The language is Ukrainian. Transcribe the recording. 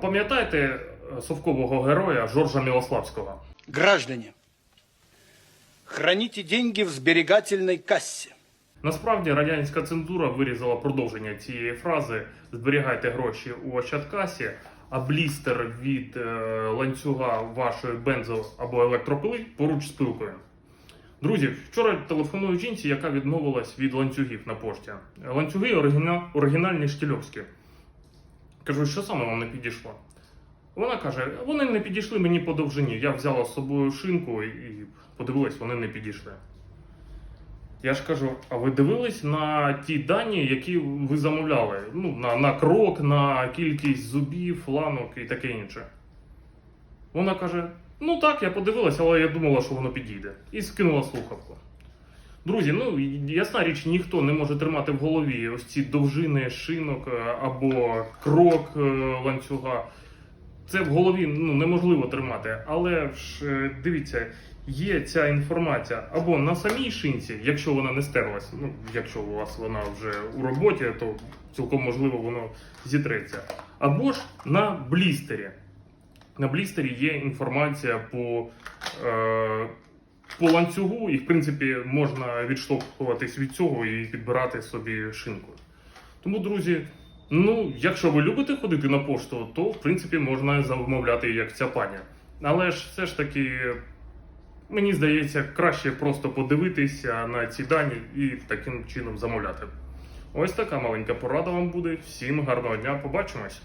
пам'ятаєте е, совкового героя Жоржа Мілославського? Граждане, храните деньги в сберегательной кассе. Насправді радянська цензура вирізала продовження цієї фрази зберігайте гроші у Ощадкасі, а блістер від е, ланцюга вашої бензо або електропили поруч з пилкою. Друзі, вчора телефоную жінці, яка відмовилась від ланцюгів на пошті. Ланцюги оригіна... оригінальні штільовські. Кажу, що саме вам не підійшло? Вона каже: вони не підійшли мені по довжині. Я взяла з собою шинку і подивилась, вони не підійшли. Я ж кажу, а ви дивились на ті дані, які ви замовляли? Ну, на, на крок, на кількість зубів, ланок і таке інше. Вона каже: ну так, я подивилась, але я думала, що воно підійде. І скинула слухавку. Друзі, ну ясна річ, ніхто не може тримати в голові ось ці довжини шинок е, або крок е, ланцюга. Це в голові ну, неможливо тримати. Але ж е, дивіться, є ця інформація або на самій шинці, якщо вона не стерлась, ну якщо у вас вона вже у роботі, то цілком можливо воно зітреться. Або ж на блістері. На блістері є інформація по, е, по ланцюгу, і в принципі можна відштовхуватись від цього і підбирати собі шинку. Тому, друзі, ну, якщо ви любите ходити на пошту, то в принципі можна замовляти як ця пані. Але ж все ж таки, мені здається, краще просто подивитися на ці дані і таким чином замовляти. Ось така маленька порада вам буде. Всім гарного дня, побачимось!